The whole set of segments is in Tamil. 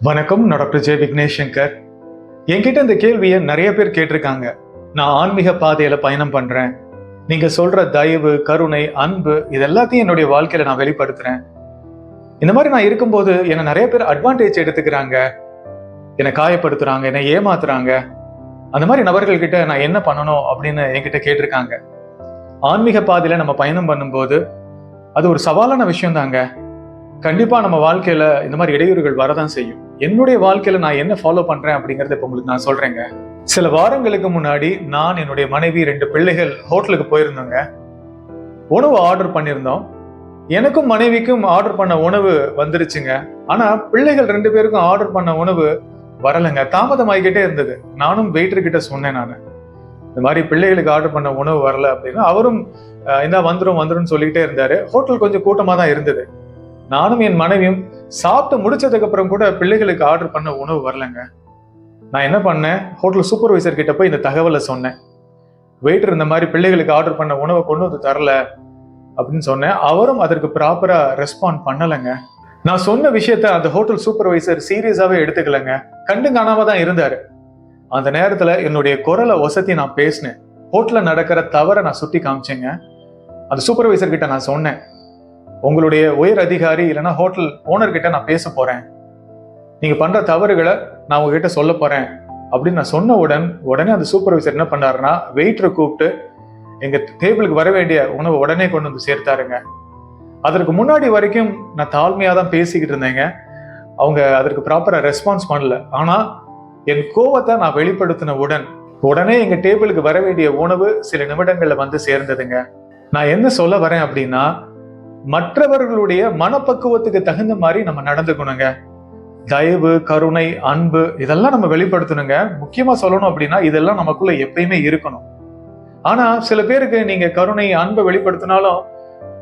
வணக்கம் நான் டாக்டர் ஜெய விக்னேஷ் சங்கர் என்கிட்ட இந்த கேள்வியை நிறைய பேர் கேட்டிருக்காங்க. நான் ஆன்மீக பாதையில பயணம் பண்றேன். நீங்க சொல்ற தயவு கருணை அன்பு இது எல்லாத்தையும் என்னுடைய வாழ்க்கையில நான் வெளிப்படுத்துறேன். இந்த மாதிரி நான் இருக்கும்போது என்னை நிறைய பேர் அட்வான்டேஜ் எடுத்துக்கிறாங்க. என்னை காயப்படுத்துறாங்க என்னை ஏமாத்துறாங்க. அந்த மாதிரி நபர்கள் கிட்ட நான் என்ன பண்ணணும் அப்படின்னு என்கிட்ட கேட்டிருக்காங்க. ஆன்மீக பாதையில நம்ம பயணம் பண்ணும்போது அது ஒரு சவாலான விஷயம் தாங்க கண்டிப்பா நம்ம வாழ்க்கையில இந்த மாதிரி இடையூறுகள் வரதான் செய்யும். என்னுடைய வாழ்க்கையில நான் என்ன ஃபாலோ பண்றேன் அப்படிங்கறத இப்ப உங்களுக்கு நான் சொல்றேங்க. சில வாரங்களுக்கு முன்னாடி நான் என்னுடைய மனைவி ரெண்டு பிள்ளைகள் ஹோட்டலுக்கு போயிருந்தோங்க. உணவு ஆர்டர் பண்ணியிருந்தோம். எனக்கும் மனைவிக்கும் ஆர்டர் பண்ண உணவு வந்துருச்சுங்க. ஆனா பிள்ளைகள் ரெண்டு பேருக்கும் ஆர்டர் பண்ண உணவு வரலைங்க. தாமதமாகிக்கிட்டே இருந்தது. நானும் வெயிட்டர் கிட்ட சொன்னேன் நான். இந்த மாதிரி பிள்ளைகளுக்கு ஆர்டர் பண்ண உணவு வரல அப்படின்னா அவரும் என்ன இந்தா வந்துரும் வந்துரும் சொல்லிக்கிட்டே இருந்தாரு. ஹோட்டல் கொஞ்சம் கூட்டமா தான் இருந்தது. நானும் என் மனைவியும் சாப்பிட்டு முடிச்சதுக்கு அப்புறம் கூட பிள்ளைகளுக்கு ஆர்டர் பண்ண உணவு வரலங்க. நான் என்ன பண்ணேன்? ஹோட்டல் சூப்பர்வைசர் கிட்ட போய் இந்த தகவலை சொன்னேன். வெயிட்டர் இந்த மாதிரி பிள்ளைகளுக்கு ஆர்டர் பண்ண உணவை கொண்டு வந்து தரல அப்படின்னு சொன்னேன். அவரும் அதற்கு ப்ராப்பரா ரெஸ்பாண்ட் பண்ணலைங்க. நான் சொன்ன விஷயத்த அந்த ஹோட்டல் சூப்பர்வைசர் சீரியஸாவே எடுத்துக்கலங்க. கண்டு காணாம தான் இருந்தாரு. அந்த நேரத்துல என்னுடைய குரலை ஒசத்தி நான் பேசினேன். ஹோட்டல்ல நடக்கிற தவறை நான் சுட்டி காமிச்சேங்க. அந்த சூப்பர்வைசர் கிட்ட நான் சொன்னேன். உங்களுடைய உயர் அதிகாரி இல்லைன்னா ஹோட்டல் ஓனர் கிட்ட நான் பேச போறேன். நீங்க பண்ற தவறுகளை நான் உங்ககிட்ட சொல்ல போறேன். அப்படின்னு நான் சொன்ன உடன் உடனே அந்த சூப்பர்வைசர் என்ன பண்ணாருன்னா வெயிட்டரை கூப்பிட்டு எங்க டேபிளுக்கு வர வேண்டிய உணவை உடனே கொண்டு வந்து சேர்த்தாருங்க. அதற்கு முன்னாடி வரைக்கும் நான் தாழ்மையாக தான் பேசிக்கிட்டு இருந்தேங்க. அவங்க அதற்கு ப்ராப்பராக ரெஸ்பான்ஸ் பண்ணல. ஆனால் என் கோவத்தை நான் வெளிப்படுத்தின உடன் உடனே எங்கள் டேபிளுக்கு வர வேண்டிய உணவு சில நிமிடங்களில் வந்து சேர்ந்ததுங்க. நான் என்ன சொல்ல வரேன் அப்படின்னா மற்றவர்களுடைய மனப்பக்குவத்துக்கு தகுந்த மாதிரி நம்ம நடந்துக்கணுங்க. தயவு கருணை அன்பு இதெல்லாம் நம்ம வெளிப்படுத்தணுங்க. முக்கியமா சொல்லணும் அப்படின்னா இதெல்லாம் நமக்குள்ள எப்பயுமே இருக்கணும். ஆனா சில பேருக்கு நீங்க கருணை அன்பை வெளிப்படுத்தினாலும்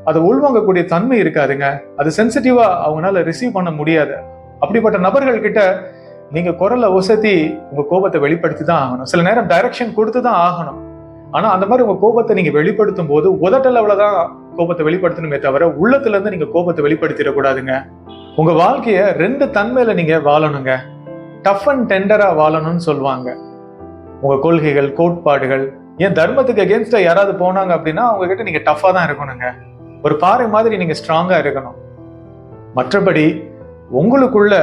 அதை உள்வாங்கக்கூடிய தன்மை இருக்காதுங்க. அது சென்சிட்டிவா அவங்களால ரிசீவ் பண்ண முடியாது. அப்படிப்பட்ட நபர்கள் கிட்ட நீங்க குரலை ஒசத்தி உங்க கோபத்தை வெளிப்படுத்தி தான் ஆகணும். சில நேரம் டைரக்ஷன் கொடுத்து தான் ஆகணும். ஆனா அந்த மாதிரி உங்க கோபத்தை நீங்க வெளிப்படுத்தும் போது உதட்டல் அவ்வளவுதான் கோபத்தை வெளிப்படுத்தணுமே தவிர உள்ளத்துல இருந்து நீங்க கோபத்தை வெளிப்படுத்திடக்கூடாதுங்க. உங்க வாழ்க்கைய ரெண்டு தன்மையில நீங்க வாழணுங்க. டஃப் அண்ட் டெண்டரா வாழணும்னு சொல்லுவாங்க. உங்க கொள்கைகள் கோட்பாடுகள் ஏன் தர்மத்துக்கு அகேன்ஸ்டா யாராவது போனாங்க அப்படின்னா அவங்க கிட்ட நீங்க டஃபா தான் இருக்கணுங்க. ஒரு பாறை மாதிரி நீங்க ஸ்ட்ராங்கா இருக்கணும். மற்றபடி உங்களுக்குள்ள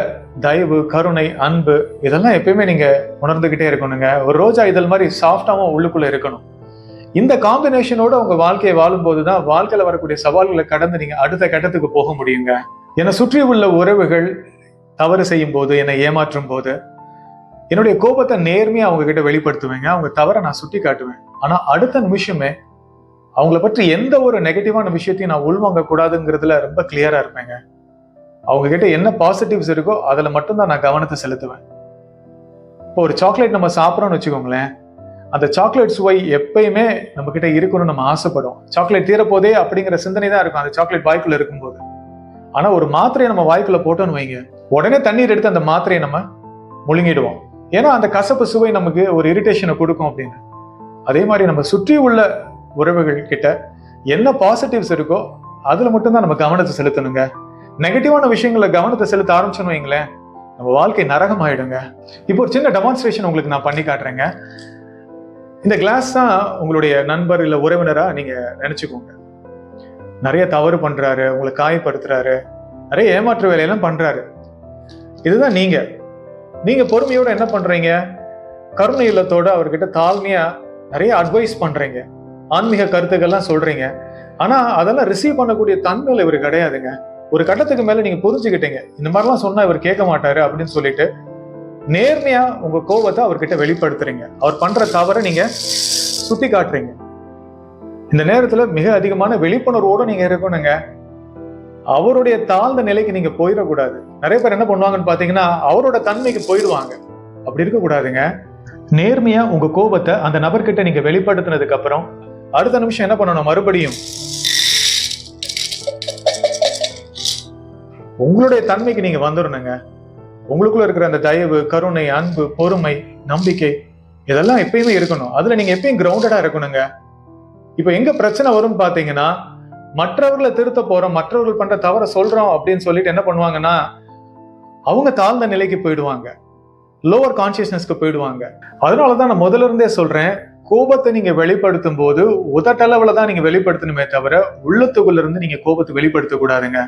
தயவு கருணை அன்பு இதெல்லாம் எப்பயுமே நீங்க உணர்ந்துகிட்டே இருக்கணுங்க. ஒரு ரோஜா இதழ் மாதிரி சாஃப்டாவும் உள்ளுக்குள்ள இருக்கணும். இந்த காம்பினேஷனோட உங்க வாழ்க்கையை வாழும்போது தான் வாழ்க்கையில வரக்கூடிய சவால்களை கடந்து நீங்க அடுத்த கட்டத்துக்கு போக முடியுங்க. என்னை சுற்றி உள்ள உறவுகள் தவறு செய்யும் போது என்னை ஏமாற்றும் போது என்னுடைய கோபத்தை நேர்மையா அவங்க கிட்ட வெளிப்படுத்துவேங்க. அவங்க தவறை நான் சுட்டி காட்டுவேன். ஆனா அடுத்த நிமிஷமே அவங்கள பற்றி எந்த ஒரு நெகட்டிவான விஷயத்தையும் நான் உள்வாங்க கூடாதுங்கிறதுல ரொம்ப கிளியரா இருப்பேங்க. அவங்க கிட்ட என்ன பாசிட்டிவ்ஸ் இருக்கோ அதில் மட்டும்தான் நான் கவனத்தை செலுத்துவேன். இப்போ ஒரு சாக்லேட் நம்ம சாப்பிட்றோம்னு வச்சுக்கோங்களேன். அந்த சாக்லேட் சுவை எப்பயுமே நம்ம கிட்ட இருக்கணும்னு நம்ம ஆசைப்படும் சாக்லேட் தீரப்போதே அப்படிங்கிற சிந்தனை தான் இருக்கும். அந்த சாக்லேட் வாய்க்குள்ள இருக்கும்போது. ஆனா ஒரு மாத்திரையை நம்ம வாய்க்குள்ள போட்டோம்னு வைங்க. உடனே தண்ணீர் எடுத்து அந்த மாத்திரையை நம்ம முழுங்கிடுவோம். ஏன்னா அந்த கசப்பு சுவை நமக்கு ஒரு இரிட்டேஷனை கொடுக்கும் அப்படின்னு. அதே மாதிரி நம்ம சுற்றி உள்ள உறவுகள் கிட்ட என்ன பாசிட்டிவ்ஸ் இருக்கோ அதுல மட்டும்தான் நம்ம கவனத்தை செலுத்தணுங்க. நெகட்டிவான விஷயங்கள கவனத்தை செலுத்த ஆரம்பிச்சோன்னு வைங்களேன் நம்ம வாழ்க்கை நரகம் ஆயிடுங்க இப்போ ஒரு சின்ன டெமான்ஸ்ட்ரேஷன் உங்களுக்கு நான் பண்ணி காட்டுறேங்க. இந்த கிளாஸ் தான் உங்களுடைய நண்பர் இல்லை உறவினரா நீங்க நினைச்சுக்கோங்க. நிறைய தவறு பண்றாரு உங்களை காயப்படுத்துறாரு நிறைய ஏமாற்று வேலையெல்லாம் பண்றாரு. இதுதான் நீங்க. நீங்க பொறுமையோட என்ன பண்றீங்க? கருணை இல்லத்தோடு அவர்கிட்ட தாழ்மையா நிறைய அட்வைஸ் பண்றீங்க. ஆன்மீக கருத்துக்கள்லாம் சொல்றீங்க. ஆனா அதெல்லாம் ரிசீவ் பண்ணக்கூடிய தன்மையில் இவர் கிடையாதுங்க. ஒரு கட்டத்துக்கு மேல நீங்க புரிஞ்சுக்கிட்டீங்க. இந்த மாதிரிலாம் சொன்னா இவர் கேட்க மாட்டாரு அப்படின்னு சொல்லிட்டு நேர்மையா உங்க கோபத்தை அவர்கிட்ட வெளிப்படுத்துறீங்க. அவர் பண்ற தவறை நீங்க சுட்டி காட்டுறீங்க இந்த நேரத்துல மிக அதிகமான விழிப்புணர்வோட நீங்க இருக்கணுங்க. அவருடைய தாழ்ந்த நிலைக்கு நீங்க போயிடக்கூடாது. நிறைய பேர் என்ன பண்ணுவாங்கன்னு பாத்தீங்கன்னா அவரோட தன்மைக்கு போயிடுவாங்க. அப்படி இருக்கக்கூடாதுங்க. நேர்மையா உங்க கோபத்தை அந்த நபர்கிட்ட நீங்க வெளிப்படுத்தினதுக்கு அப்புறம் அடுத்த நிமிஷம் என்ன பண்ணணும்? மறுபடியும் உங்களுடைய தன்மைக்கு நீங்க வந்துடணுங்க. உங்களுக்குள்ள இருக்கிற அந்த தயவு கருணை அன்பு பொறுமை நம்பிக்கை இதெல்லாம் எப்பயுமே இருக்கணும். அதுல நீங்க எப்பயும் கிரவுண்டடா இருக்கணுங்க. இப்ப எங்க பிரச்சனை வரும்னு பாத்தீங்கன்னா மற்றவர்களை திருத்த போறோம் மற்றவர்கள் பண்ற தவற சொல்றோம் அப்படின்னு சொல்லிட்டு என்ன பண்ணுவாங்கன்னா அவங்க தாழ்ந்த நிலைக்கு போயிடுவாங்க. லோவர் கான்சியஸ்னஸ்க்கு போயிடுவாங்க. அதனால தான் நான் முதல்ல இருந்தே சொல்றேன் கோபத்தை நீங்க வெளிப்படுத்தும் போது உதட்டளவுல தான் நீங்க வெளிப்படுத்தணுமே தவிர உள்ளத்துக்குள்ள இருந்து நீங்க கோபத்தை வெளிப்படுத்த கூடாதுங்க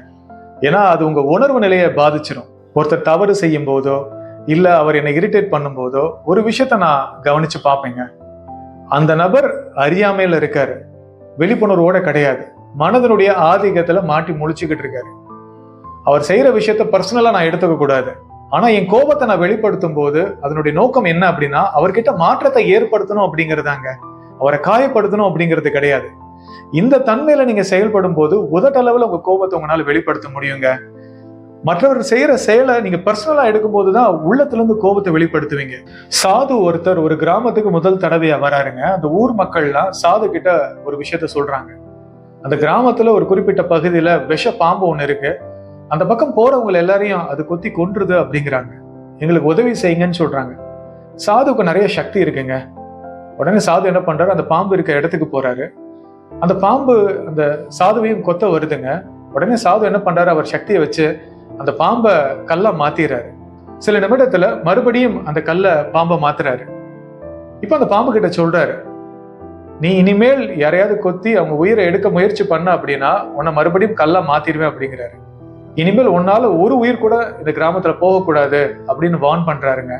ஏன்னா அது உங்க உணர்வு நிலையை பாதிச்சிடும் ஒருத்தர் தவறு செய்யும் போதோ இல்லை அவர் என்னை இரிட்டேட் பண்ணும்போதோ ஒரு விஷயத்த நான் கவனிச்சு பார்ப்பேங்க. அந்த நபர் அறியாமையில் இருக்காரு. விழிப்புணர்வோட கிடையாது. மனதனுடைய ஆதிக்கத்தில் மாட்டி முழிச்சுக்கிட்டு இருக்காரு. அவர் செய்கிற விஷயத்த பர்சனலாக நான் எடுத்துக்க கூடாது. ஆனால் என் கோபத்தை நான் வெளிப்படுத்தும் போது அதனுடைய நோக்கம் என்ன அப்படின்னா அவர்கிட்ட மாற்றத்தை ஏற்படுத்தணும் அப்படிங்கிறதாங்க. அவரை காயப்படுத்தணும் அப்படிங்கிறது கிடையாது. இந்த தன்மையில நீங்க செயல்படும் போது உதட்டளவில் உங்க கோபத்தை உங்களால் வெளிப்படுத்த முடியுங்க. மற்றவர் செய்கிற செயலை நீங்கள் பர்சனலாக எடுக்கும்போது தான் உள்ளத்துலேருந்து கோபத்தை வெளிப்படுத்துவீங்க. சாது ஒருத்தர் ஒரு கிராமத்துக்கு முதல் தடவையாக வராருங்க. அந்த ஊர் மக்கள்லாம் சாது கிட்ட ஒரு விஷயத்த சொல்கிறாங்க அந்த கிராமத்தில் ஒரு குறிப்பிட்ட பகுதியில் விஷ பாம்பு ஒன்று இருக்குது அந்த பக்கம் போகிறவங்க எல்லாரையும் அது கொத்தி கொன்றுது அப்படிங்கிறாங்க. எங்களுக்கு உதவி செய்யுங்கன்னு சொல்கிறாங்க சாதுக்கு நிறைய சக்தி இருக்குங்க. உடனே சாது என்ன பண்ணுறாரு அந்த பாம்பு இருக்கிற இடத்துக்கு போகிறாரு அந்த பாம்பு அந்த சாதுவையும் கொத்த வருதுங்க. உடனே சாது என்ன பண்ணுறாரு அவர் சக்தியை வச்சு அந்த பாம்பை கல்லா மாத்திடுறாரு சில நிமிடத்துல மறுபடியும் அந்த கல்லை பாம்பை மாத்துறாரு. இப்போ அந்த பாம்பு கிட்ட சொல்றாரு நீ இனிமேல் யாரையாவது கொத்தி அவங்க உயிரை எடுக்க முயற்சி பண்ண அப்படின்னா உன்னை மறுபடியும் கல்லா மாத்திடுவேன் அப்படிங்கிறாரு. இனிமேல் உன்னால ஒரு உயிர் கூட இந்த கிராமத்துல போகக்கூடாது அப்படின்னு வார்ன் பண்றாருங்க.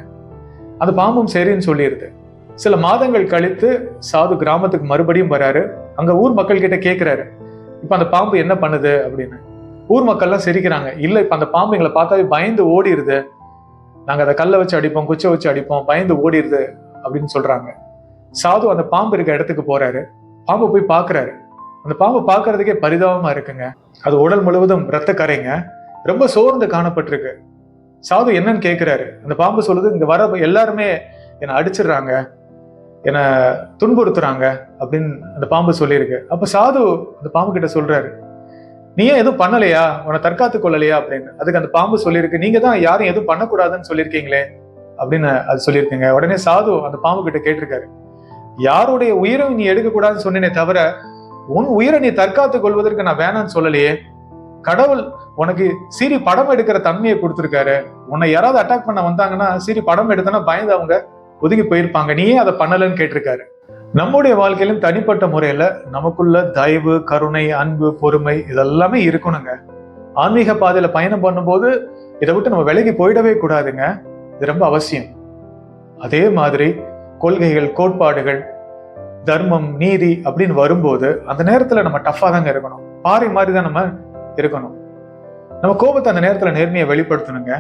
அந்த பாம்பும் சரின்னு சொல்லிடுது சில மாதங்கள் கழித்து சாது கிராமத்துக்கு மறுபடியும் வராரு. அங்க ஊர் மக்கள் கிட்ட கேட்கிறாரு இப்ப அந்த பாம்பு என்ன பண்ணுது? அப்படின்னு. ஊர் மக்கள்லாம் சிரிக்கிறாங்க. இல்லை இப்போ அந்த பாம்பு எங்களை பார்த்தாவே பயந்து ஓடிடுது நாங்கள் அதை கல்லை வச்சு அடிப்போம் குச்சை வச்சு அடிப்போம் பயந்து ஓடிடுது அப்படின்னு சொல்கிறாங்க சாது அந்த பாம்பு இருக்க இடத்துக்கு போகிறாரு பாம்பை போய் பார்க்குறாரு. அந்த பாம்பை பார்க்கறதுக்கே பரிதாபமாக இருக்குங்க. அது உடல் முழுவதும் ரத்த கரைங்க. ரொம்ப சோர்ந்து காணப்பட்டிருக்கு. சாது என்னன்னு கேட்குறாரு அந்த பாம்பு சொல்லுது இங்கே வர எல்லாருமே என்னை அடிச்சிடுறாங்க. என்னை துன்புறுத்துறாங்க. அப்படின்னு அந்த பாம்பு சொல்லியிருக்கு. அப்போ சாது அந்த பாம்பு கிட்ட சொல்கிறாரு நீ ஏன் எதுவும் பண்ணலையா? உன்னை தற்காத்து கொள்ளலையா அப்படின்னு. அதுக்கு அந்த பாம்பு சொல்லியிருக்கு. நீங்க தான் யாரும் எதுவும் பண்ணக்கூடாதுன்னு சொல்லியிருக்கீங்களே அப்படின்னு அது சொல்லியிருக்கீங்க. உடனே சாது அந்த பாம்பு கிட்ட கேட்டிருக்காரு. யாருடைய உயிரை நீ எடுக்கக்கூடாதுன்னு சொன்னேனே தவிர உன் உயிரை நீ தற்காத்து கொள்வதற்கு நான் வேணாம்னு சொல்லலையே. கடவுள் உனக்கு சீரி படம் எடுக்கிற தன்மையை கொடுத்துருக்காரு. உன்னை யாராவது அட்டாக் பண்ண வந்தாங்கன்னா சீரி படம் எடுத்தனா பயந்து அவங்க ஒதுங்கி போயிருப்பாங்க. நீயே அதை பண்ணலன்னு கேட்டிருக்காரு. நம்முடைய வாழ்க்கையிலும் தனிப்பட்ட முறையில் நமக்குள்ள தயவு கருணை அன்பு பொறுமை இதெல்லாமே இருக்கணுங்க. ஆன்மீக பாதையில் பயணம் பண்ணும்போது இதை விட்டு நம்ம விலகி போயிடவே கூடாதுங்க. இது ரொம்ப அவசியம். அதே மாதிரி கொள்கைகள் கோட்பாடுகள் தர்மம் நீதி அப்படின்னு வரும்போது அந்த நேரத்தில் நம்ம டஃப்பாக தாங்க இருக்கணும். பாறை மாதிரி தான் நம்ம இருக்கணும். நம்ம கோபத்தை அந்த நேரத்தில் நேர்மையை வெளிப்படுத்தணுங்க.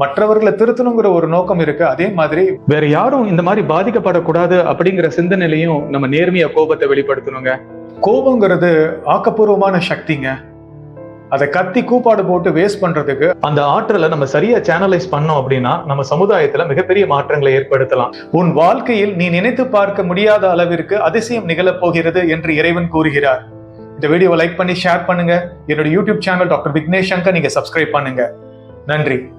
மற்றவர்களை திருத்தணுங்கிற ஒரு நோக்கம் இருக்கு. அதே மாதிரி வேற யாரும் இந்த மாதிரி பாதிக்கப்படக்கூடாது அப்படிங்கிற சிந்தனையிலையும் நம்ம நேர்மையா கோபத்தை வெளிப்படுத்தணுங்க. கோபங்கிறது ஆக்கப்பூர்வமான சக்திங்க. அதை கத்தி கூப்பாடு போட்டு வேஸ்ட் பண்றதுக்கு அந்த ஆற்றலை நம்ம சரியா சேனலைஸ் பண்ணோம் அப்படின்னா நம்ம சமுதாயத்துல மிகப்பெரிய மாற்றங்களை ஏற்படுத்தலாம். உன் வாழ்க்கையில் நீ நினைத்து பார்க்க முடியாத அளவிற்கு அதிசயம் நிகழப் போகிறது என்று இறைவன் கூறுகிறார். இந்த வீடியோவை லைக் பண்ணி ஷேர் பண்ணுங்க. என்னோட YouTube channel doctor Vignesh Shankar நீங்க சப்ஸ்கிரைப் பண்ணுங்க. நன்றி.